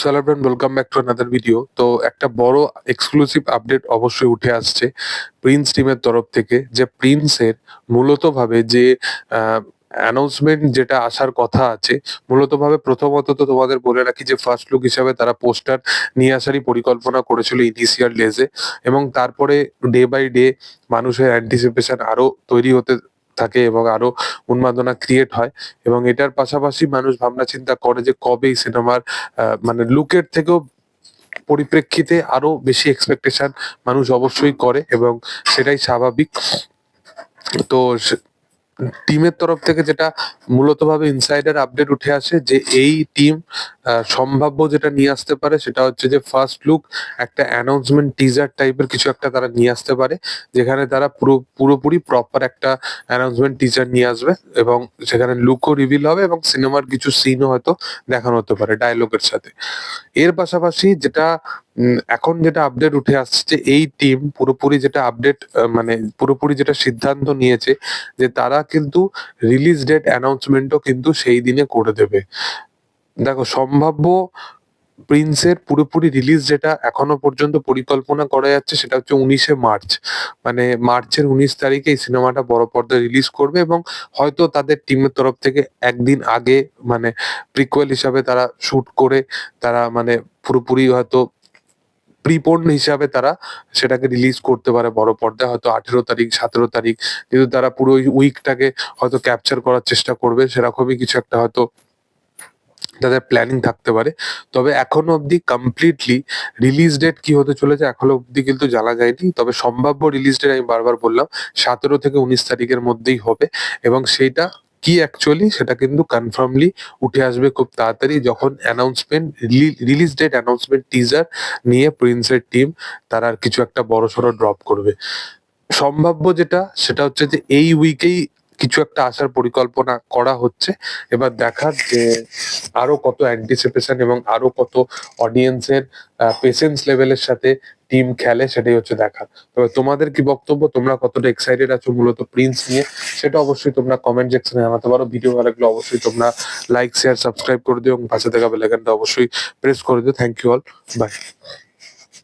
Friend welcome back to another video তো একটা বড় এক্সক্লুসিভ আপডেট অবশ্যই উঠে আসছে প্রিন্স টিমের তরফ থেকে, যে প্রিন্সের মূলত ভাবে যে অ্যানাউন্সমেন্ট যেটা আসার কথা আছে মূলত ভাবে প্রথমত তো তোমাদের বলে রাখি যে ফার্স্ট লুক হিসাবে তারা পোস্টার নিয়ে আসারই পরিকল্পনা করেছিল ইনিশিয়াল ডেজে এবং তারপরে ডে বাই ডে মানুষের অ্যান্টিসিপেশন আরও তৈরি হতে থাকে এবং আরও উন্মাদনা ক্রিয়েট হয় এবং এটার পাশাপাশি মানুষ ভাবনা চিন্তা করে যে কবে সিনেমার মানে লুকের থেকেও পরিপ্রেক্ষিতে আরও বেশি এক্সপেকটেশন মানুষ অবশ্যই করে এবং সেটাই স্বাভাবিক। তো টিমের তরফ থেকে যেটা মূলত ভাবে ইনসাইডার আপডেট উঠে আসে যে এই টিম সম্ভাব্য যেটা নিয়ে আসতে পারে সেটা হচ্ছে যে ফার্স্ট লুক একটা অ্যানাউন্সমেন্ট টিজার টাইপের কিছু একটা তারা নিয়ে আসতে পারে, যেখানে তারা পুরো, পুরোপুরি প্রপার একটা অ্যানাউন্সমেন্ট টিজার নিয়ে আসবে এবং সেখানে লুকও রিভিল হবে এবং সিনেমার কিছু সিনও হয়তো দেখানো হতে পারে ডায়লগের সাথে। এর পাশাপাশি যেটা এখন যেটা আপডেট উঠে আসছে এই টিম পুরোপুরি যেটা আপডেট মানে পুরোপুরি যেটা সিদ্ধান্ত নিয়েছে যে তারা কিন্তু রিলিজ ডেট অ্যানাউন্সমেন্টও কিন্তু সেই দিনে করে দেবে। দেখো, সম্ভাব্য প্রিন্সের পুরোপুরি রিলিজ যেটা এখনও পর্যন্ত পরিকল্পনা করা যাচ্ছে, সেটা হচ্ছে উনিশে মার্চ। মানে মার্চের উনিশ তারিখে এই সিনেমাটা বড় পর্দায় রিলিজ করবে এবং হয়তো তাদের টিমের তরফ থেকে একদিন আগে মানে প্রিকুয়েল হিসাবে তারা শুট করে তারা মানে পুরোপুরি হয়তো প্রিপোন্ড হিসাবে তারা সেটাকে রিলিজ করতে পারে বড় পর্দায়। হয়তো আঠেরো তারিখ, সতেরো তারিখ কিন্তু তারা পুরো উইকটাকে হয়তো ক্যাপচার করার চেষ্টা করবে। সেরকমই কিছু একটা হয়তো তাদের প্ল্যানিং থাকতে পারে। তবে এখনও অবধি কমপ্লিটলি রিলিজ ডেট কি হতে চলেছে এখনও অবধি কিন্তু জানা যায়নি। তবে সম্ভাব্য রিলিজ ডেট আমি বারবার বললাম, সতেরো থেকে উনিশ তারিখের মধ্যেই হবে এবং সেইটা কি অ্যাকচুয়ালি সেটা কিন্তু কনফার্মলি উঠে আসবে খুব তাড়াতাড়ি যখন announcement release date announcement teaser নিয়ে প্রিন্সের টিম তারা আর কিছু একটা বড় সড়ো ড্রপ করবে। সম্ভাব্য যেটা, সেটা হচ্ছে যে এই উইকেই কিছু একটা আসার পরিকল্পনা করা হচ্ছে। এবার দেখার যে আরও কত অ্যান্টিসিপেশন এবং আরও কত অডিয়েন্সের পেশেন্স লেভেলের সাথে টিম খেলে সেটাই হচ্ছে দেখা। তবে তোমাদের কি বক্তব্য? তোমরা কতটা এক্সাইটেড আছো মূলত প্রিন্স নিয়ে? সেটা অবশ্যই তোমরা কমেন্ট সেকশনে জানাতে পারো। ভিডিও ভালো লাগলে অবশ্যই তোমরা লাইক শেয়ার সাবস্ক্রাইব করে দিও এবং পাশে থাকা বেলাইকনটা অবশ্যই প্রেস করে দিও। Thank you all by